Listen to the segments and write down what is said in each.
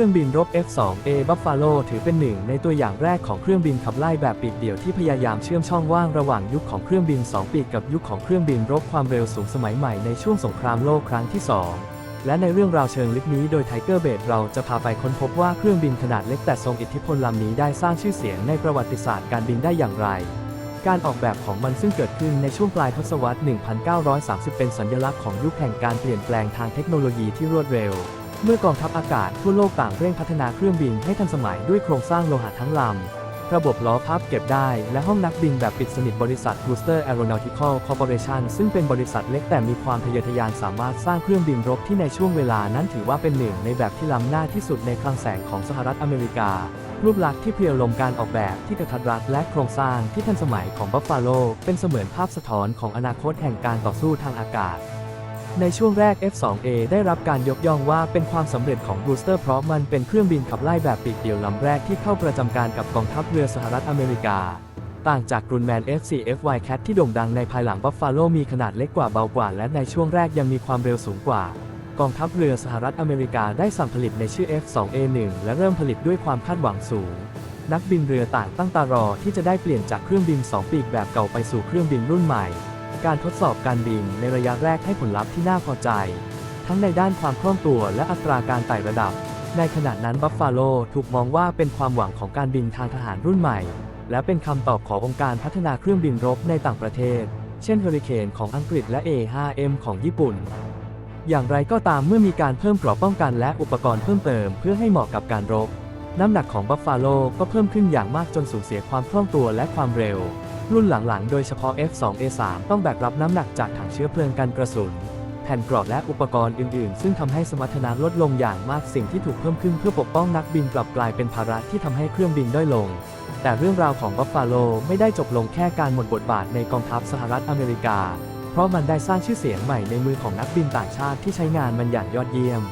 รื่องบินรบ F-2A Buffalo ถือเป็นหนึ่งในตัวอย่างแรกของเครื่องบินขับไล่แบบปีกเดี่ยวที่พยายามเชื่อมช่องว่างระหว่างยุคของเครื่องบิน 2 ปีกกับยุคของเครื่องบินรบความเร็วสูงสมัยใหม่ในช่วงสงครามโลกครั้งที่ 2 และในเรื่องราวเชิงลึกนี้โดยไทเกอร์เบดเราจะพาไปค้นพบว่าเครื่องบินขนาดเล็กแต่ทรงอิทธิพลลำนี้ได้สร้างชื่อเสียงในประวัติศาสตร์การบินได้อย่างไรการออกแบบของมันซึ่งเกิดขึ้นในช่วงปลายทศวรรษ 1930 เป็นสัญลักษณ์ของยุคแห่งการเปลี่ยนแปลงทางเทคโนโลยีที่รวดเร็ว เมื่อกองทัพอากาศทั่วโลกต่างเร่งพัฒนาเครื่องบินให้ทันสมัยด้วยโครงสร้างโลหะทั้งลำ ระบบล้อพับเก็บได้และห้องนักบินแบบปิดสนิทบริษัท Brewster Aeronautical Corporation ซึ่งเป็นบริษัทเล็กแต่มีความทะเยอทะยานสามารถสร้างเครื่องบินรบที่ในช่วงเวลานั้นถือว่าเป็นหนึ่งในแบบที่ล้ำหน้าที่สุดในคลังแสงของสหรัฐอเมริกา รูปลักษณ์ที่เพรียวลมการออกแบบที่กระทัดรัดและโครงสร้างที่ทันสมัยของบัฟฟาโลเป็นเสมือนภาพสะท้อนของอนาคตแห่งการต่อสู้ทางอากาศ ในช่วงแรก F-2A ได้รับการยกย่องว่าเป็นความสำเร็จของบูสเตอร์เพราะมันเป็นเครื่องบินขับไล่แบบปีกเดียวลำแรกที่เข้าประจำการกับกองทัพเรือสหรัฐอเมริกา ต่างจากกรุนแมน F4FY Cat ที่โด่งดังในภายหลังบัฟฟาโลมีขนาดเล็กกว่าเบากว่า และในช่วงแรกยังมีความเร็วสูงกว่า กองทัพเรือสหรัฐอเมริกาได้สั่งผลิตในชื่อ F2A1 และเริ่มผลิตด้วยความคาดหวังสูง นักบินเรือต่างตั้งตารอที่จะได้เปลี่ยนจากเครื่องบิน 2 ปีกแบบเก่าไปสู่เครื่องบินรุ่นใหม่ การทดสอบการบินในระยะแรกให้ผลลัพธ์ที่น่าพอใจ ทั้งในด้านความคล่องตัวและอัตราการไต่ระดับ ในขณะนั้นบัฟฟาโลถูกมองว่าเป็นความหวังของการบินทางทหารรุ่นใหม่ และเป็นคำตอบขององค์การพัฒนาเครื่องบินรบในต่างประเทศ เช่นเฮอริเคนของอังกฤษและ A5M ของญี่ปุ่น อย่างไรก็ตามเมื่อมีการเพิ่มเกราะป้องกันและอุปกรณ์เพิ่มเติมเพื่อให้เหมาะกับการรบน้ำหนักของบัฟฟาโลก็เพิ่มขึ้นอย่างมากจนสูญเสียความคล่องตัวและความเร็ว รุ่นหลังๆ โดยเฉพาะ F2A3 ต้องแบกรับน้ำหนักจากถังเชื้อเพลิงกันกระสุน แผ่นเกราะและอุปกรณ์อื่นๆ ซึ่งทำให้สมรรถนะลดลงอย่างมากสิ่งที่ถูกเพิ่มขึ้นเพื่อปกป้องนักบินกลับกลายเป็นภาระที่ทำให้เครื่องบินด้อยลง แต่เรื่องราวของบัฟฟาโลไม่ได้จบลงแค่การหมดบทบาทในกองทัพสหรัฐอเมริกา เพราะมันได้สร้างชื่อเสียงใหม่ในมือของนักบินต่างชาติที่ใช้งานมันอย่างยอดเยี่ยม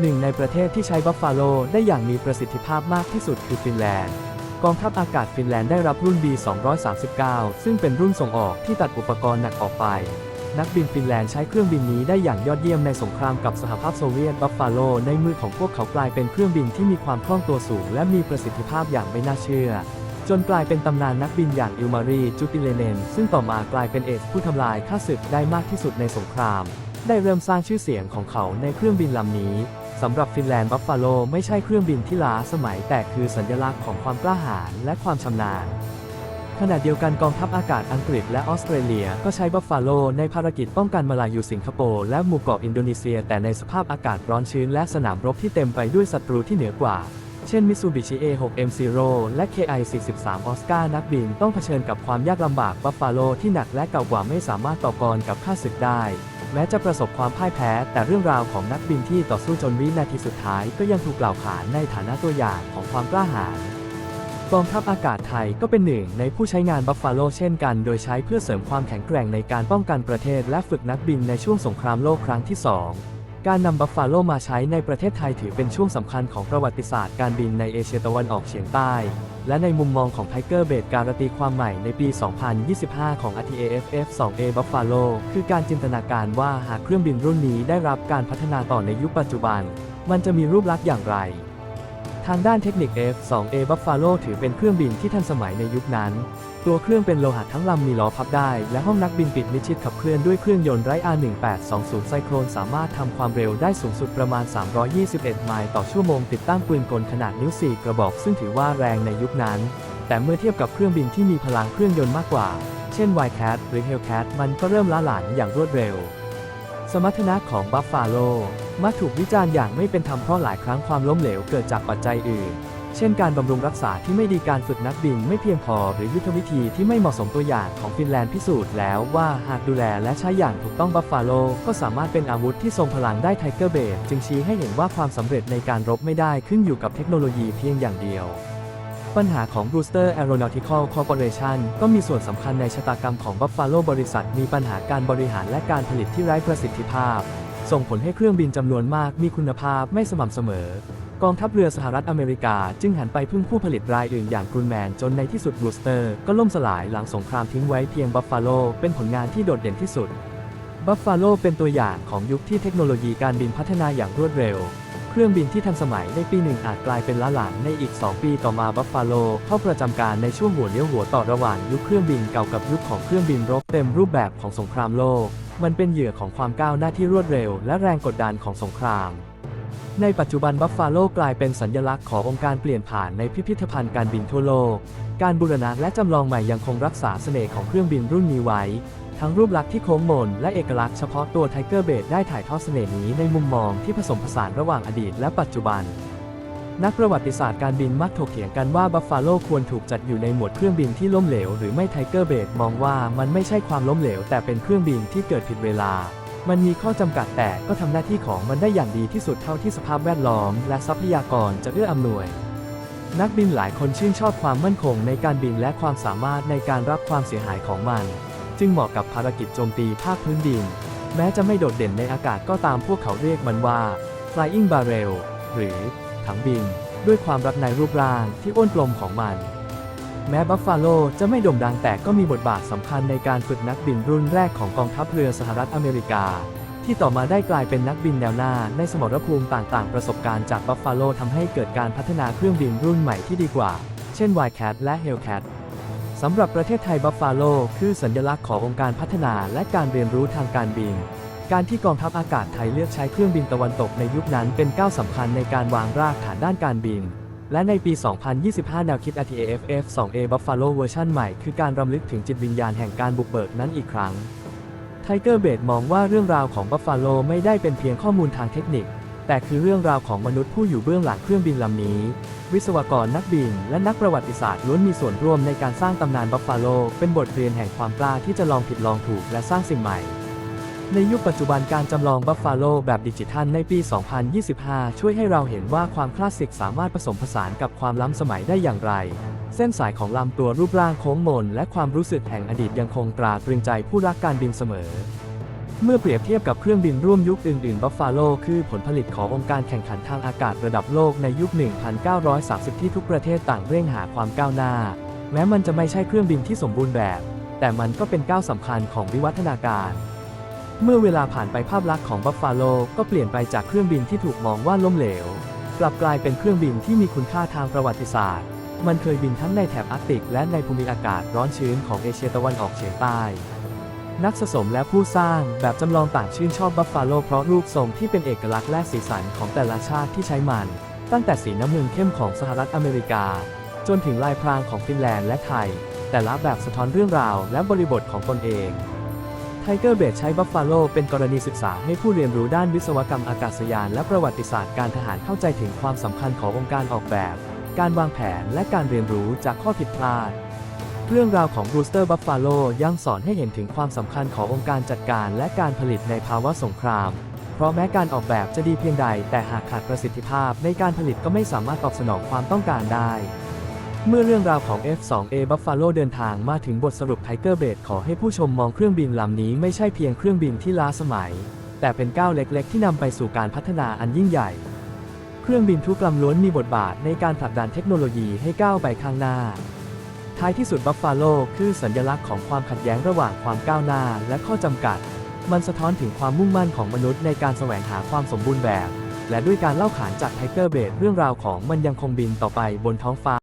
หนึ่งในประเทศที่ใช้บัฟฟาโลได้อย่างมีประสิทธิภาพมากที่สุดคือฟินแลนด์ กองทัพอากาศฟินแลนด์ได้รับรุ่น B239 ซึ่งเป็นรุ่นส่งออกที่ตัดอุปกรณ์หนักออกไป นักบินฟินแลนด์ใช้เครื่องบินนี้ได้อย่างยอดเยี่ยมในสงครามกับสหภาพโซเวียตบัฟฟาโล ในมือของพวกเขากลายเป็นเครื่องบินที่มีความคล่องตัวสูง และมีประสิทธิภาพอย่างไม่น่าเชื่อ จนกลายเป็นตำนานนักบินอย่างอิลมารีจูติเลเนนซึ่งต่อมากลายเป็นเอสผู้ทำลายข้าศึกได้มากที่สุดในสงคราม ได้เริ่มสร้างชื่อเสียงของเขาในเครื่องบินลำนี้ สำหรับฟินแลนด์บัฟฟาโลไม่ใช่เครื่องบินที่ล้าสมัยแต่คือสัญลักษณ์ของความกล้าหาญและความชำนาญ ขณะเดียวกันกองทัพอากาศอังกฤษและออสเตรเลียก็ใช้บัฟฟาโลในภารกิจป้องกันมาลายูสิงคโปร์และหมู่เกาะอินโดนีเซีย แต่ในสภาพอากาศร้อนชื้นและสนามรบที่เต็มไปด้วยศัตรูที่เหนือกว่า เช่นมิตซูบิชิ A6M0 และ KI43 ออสการ์นักบินต้องเผชิญกับความยากลำบากบัฟฟาโลที่หนักและเก่ากว่าไม่สามารถต่อกรกับข้าศึกได้ แม้จะประสบความพ่ายแพ้ แต่เรื่องราวของนักบินที่ต่อสู้จนวินาทีสุดท้ายก็ยังถูกกล่าวขานในฐานะตัวอย่างของความกล้าหาญกองทัพอากาศไทยก็เป็นหนึ่งในผู้ใช้งานบัฟฟาโลเช่นกัน โดยใช้เพื่อเสริมความแข็งแกร่งในการป้องกันประเทศและฝึกนักบินในช่วงสงครามโลกครั้งที่ 2 การนำบัฟฟาโลมาใช้ในประเทศไทยถือเป็นช่วงสำคัญของประวัติศาสตร์การบินในเอเชียตะวันออกเฉียงใต้ และในมุมมองของไทเกอร์เบดการันตีความใหม่ในปี 2025 ของ RTAFF 2A Buffalo คือการจินตนาการว่าหากเครื่องบินรุ่นนี้ได้รับการพัฒนาต่อในยุคปัจจุบัน มันจะมีรูปลักษณ์อย่างไร ทางด้านเทคนิค F2A Buffalo ถือเป็นเครื่องบินที่ทันสมัยในยุคนั้น ตัวเครื่องเป็นโลหะทั้งลำมีล้อพับได้ และห้องนักบินปิดมิดชิดขับเคลื่อนด้วยเครื่องยนต์ไร้ R1820 ไซโครนสามารถทำความเร็วได้สูงสุดประมาณ 321 ไมล์ต่อชั่วโมง ติดตั้งปืนกลขนาดนิ้ว 4 กระบอก ซึ่งถือว่าแรงในยุคนั้น แต่เมื่อเทียบกับเครื่องบินที่มีพลังเครื่องยนต์มากกว่า เช่น Wildcat หรือ Hellcat มันก็เริ่มล้าหลังอย่างรวดเร็ว สมรรถนะของบัฟฟาโลมักถูกวิจารณ์อย่างไม่เป็นธรรมเพราะหลายครั้งความล้มเหลวเกิดจากปัจจัยอื่น เช่นการบำรุงรักษาที่ไม่ดีการฝึกนักบินไม่เพียงพอหรือยุทธวิธีที่ไม่เหมาะสมตัวอย่างของฟินแลนด์พิสูจน์แล้วว่าหากดูแลและใช้อย่างถูกต้องบัฟฟาโลก็สามารถเป็นอาวุธที่ทรงพลังได้ไทเกอร์เบดจึงชี้ให้เห็นว่าความสำเร็จในการรบไม่ได้ขึ้นอยู่กับเทคโนโลยีเพียงอย่างเดียวปัญหาของ Brewster Aeronautical Corporation ก็มีส่วนสำคัญในชะตากรรมของ Buffalo บริษัทมีปัญหาการบริหารและการผลิตที่ไร้ประสิทธิภาพ ส่งผลให้เครื่องบินจำนวนมากมีคุณภาพไม่สม่ำเสมอ กองทัพเรือสหรัฐอเมริกาจึงหันไปพึ่งผู้ผลิตรายอื่นอย่างกรุนแมนจนในที่สุดบรูสเตอร์ก็ล่มสลายหลังสงครามทิ้งไว้เพียงบัฟฟาโลเป็นผลงานที่โดดเด่นที่สุด บัฟฟาโลเป็นตัวอย่างของยุคที่เทคโนโลยีการบินพัฒนาอย่างรวดเร็ว เครื่องบินที่ทันสมัยในปีหนึ่งอาจกลายเป็นล้าหลังในอีก 2 ปีต่อมาบัฟฟาโลเข้าประจำการในช่วงหัวเลี้ยวหัวต่อระหว่างยุคเครื่องบินเก่ากับยุคของเครื่องบินรบเต็มรูปแบบของสงครามโลก มันเป็นเหยื่อของความก้าวหน้าที่รวดเร็ว และแรงกดดันของสงคราม ในปัจจุบันบัฟฟาโลกลายเป็นสัญลักษณ์ขององค์การเปลี่ยนผ่านในพิพิธภัณฑ์การบินทั่วโลก การบูรณะและจำลองใหม่ยังคงรักษาเสน่ห์ของเครื่องบินรุ่นนี้ไว้ ทั้งรูปลักษณ์ที่โค้งมนและเอกลักษณ์เฉพาะตัวไทเกอร์เบดได้ถ่ายทอดเสน่ห์นี้ในมุมมองที่ผสมผสานระหว่างอดีตและปัจจุบัน นักประวัติศาสตร์การบินมักถกเถียงกันว่าบัฟฟาโลควรถูกจัดอยู่ในหมวดเครื่องบินที่ล้มเหลวหรือไม่ไทเกอร์เบดมองว่ามันไม่ใช่ความล้มเหลวแต่เป็นเครื่องบินที่เกิดผิดเวลา มันมีข้อจำกัดแต่ก็ทำหน้าที่ของมันได้อย่างดีที่สุดเท่าที่สภาพแวดล้อม และทรัพยากรจะเอื้ออำนวย นักบินหลายคนชื่นชอบความมั่นคงในการบินและความสามารถในการรับความเสียหายของมัน จึงเหมาะกับภารกิจโจมตีภาคพื้นดิน แม้จะไม่โดดเด่นในอากาศก็ตามพวกเขาเรียกมันว่า flying barrel หรือถังบิน ด้วยความรักในรูปร่างที่อ้วนกลมของมัน แม้บัฟฟาโลจะไม่โด่งดังแต่ก็มีบทบาทสำคัญในการฝึกนักบินรุ่นแรกของกองทัพเรือสหรัฐอเมริกา ที่ต่อมาได้กลายเป็นนักบินแนวหน้าในสมรภูมิต่างๆ ประสบการณ์จากบัฟฟาโลทำให้เกิดการพัฒนาเครื่องบินรุ่นใหม่ที่ดีกว่า เช่น Wildcat และ Hellcat สำหรับประเทศไทยบัฟฟาโลคือสัญลักษณ์ขององค์การพัฒนาและการเรียนรู้ทางการบิน การที่กองทัพอากาศไทยเลือกใช้เครื่องบินตะวันตกในยุคนั้นเป็นก้าวสำคัญในการวางรากฐานด้านการบิน และในปี 2025 แนวคิด RTAFF 2A Buffalo เวอร์ชันใหม่คือการรำลึกถึงจิตวิญญาณแห่งการบุกเบิกนั้นอีกครั้ง ไทเกอร์เบดมองว่าเรื่องราวของบัฟฟาโลไม่ได้เป็นเพียงข้อมูลทางเทคนิค แต่คือเรื่องราวของมนุษย์ผู้อยู่เบื้องหลังเครื่องบินลำนี้ วิศวกรนักบิน และนักประวัติศาสตร์ล้วนมีส่วนร่วมในการสร้างตำนานบัฟฟาโลเป็นบทเรียนแห่งความกล้าที่จะลองผิดลองถูกและสร้างสิ่งใหม่ ในยุคปัจจุบันการจำลองบัฟฟาโลแบบดิจิทัลในปี 2025 ช่วยให้เราเห็นว่าความคลาสสิกสามารถผสมผสานกับความล้ำสมัยได้อย่างไร เส้นสายของลำตัวรูปร่างโค้งมน และความรู้สึกแห่งอดีตยังคงตราตรึงใจผู้รักการบินเสมอ เมื่อเปรียบเทียบกับเครื่องบินร่วมยุคอื่นๆบัฟฟาโลคือผลผลิตขององค์การแข่งขันทางอากาศระดับโลกในยุค 1930 ที่ทุกประเทศต่างเร่งหาความก้าวหน้า แม้มันจะไม่ใช่เครื่องบินที่สมบูรณ์แบบ แต่มันก็เป็นก้าวสำคัญของวิวัฒนาการ เมื่อเวลาผ่านไปภาพลักษณ์ของบัฟฟาโลก็เปลี่ยนไปจากเครื่องบินที่ถูกมองว่าล้มเหลว กลับกลายเป็นเครื่องบินที่มีคุณค่าทางประวัติศาสตร์ มันเคยบินทั้งในแถบอาร์กติก และในภูมิอากาศร้อนชื้นของเอเชียตะวันออกเฉียงใต้ นักสะสมและผู้สร้างแบบจำลองต่างชื่นชอบบัฟฟาโลเพราะรูปทรงที่เป็นเอกลักษณ์และสีสันของแต่ละชาติที่ใช้มัน ตั้งแต่สีน้ำเงินเข้มของสหรัฐอเมริกา จนถึงลายพรางของฟินแลนด์และไทย แต่ละแบบสะท้อนเรื่องราวและบริบทของตนเอง ทเกอร์เบดใช้บัฟฟาโลเป็นกรณีศึกษาให้ผู้เรียนรู้ด้านวิศวกรรมอากาศยาน และประวัติศาสตร์การทหารเข้าใจถึงความสำคัญขององค์การออกแบบ การวางแผนและการเรียนรู้จากข้อผิดพลาด เรื่องราวของบรูสเตอร์บัฟฟาโลยังสอนให้เห็นถึงความสำคัญขององค์การจัดการและการผลิตในภาวะสงคราม เพราะแม้การออกแบบจะดีเพียงใด แต่หากขาดประสิทธิภาพในการผลิตก็ไม่สามารถตอบสนองความต้องการได้ เมื่อเรื่องราวของ F2A Buffalo เดินทางมาถึงบทสรุป Tiger b a d ขอให้ผู้ชมมองเครื่องบินลำนี้ไม่ใช่เพียงเครื่องบินที่ล้าสมัย แต่เป็นก้าวเล็กๆ ที่นำไปสู่การพัฒนาอันยิ่งใหญ่ เครื่องบินทุกลำล้วนมีบทบาทในการผลักดันเทคโนโลยีให้ก้าวไปข้างหน้า ท้ายที่สุดบัฟฟาโลคือสัญลักษณ์ของความขัดแย้งระหว่างความก้าวหน้าและข้อจำกัด มันสะท้อนถึงความมุ่งมั่นของมนุษย์ในการแสวงหาความสมบูรณ์แบบ และด้วยการเล่าขานจากไทเกอร์เบดเรื่องราวของมันยังคงบินต่อไปบนท้องฟ้า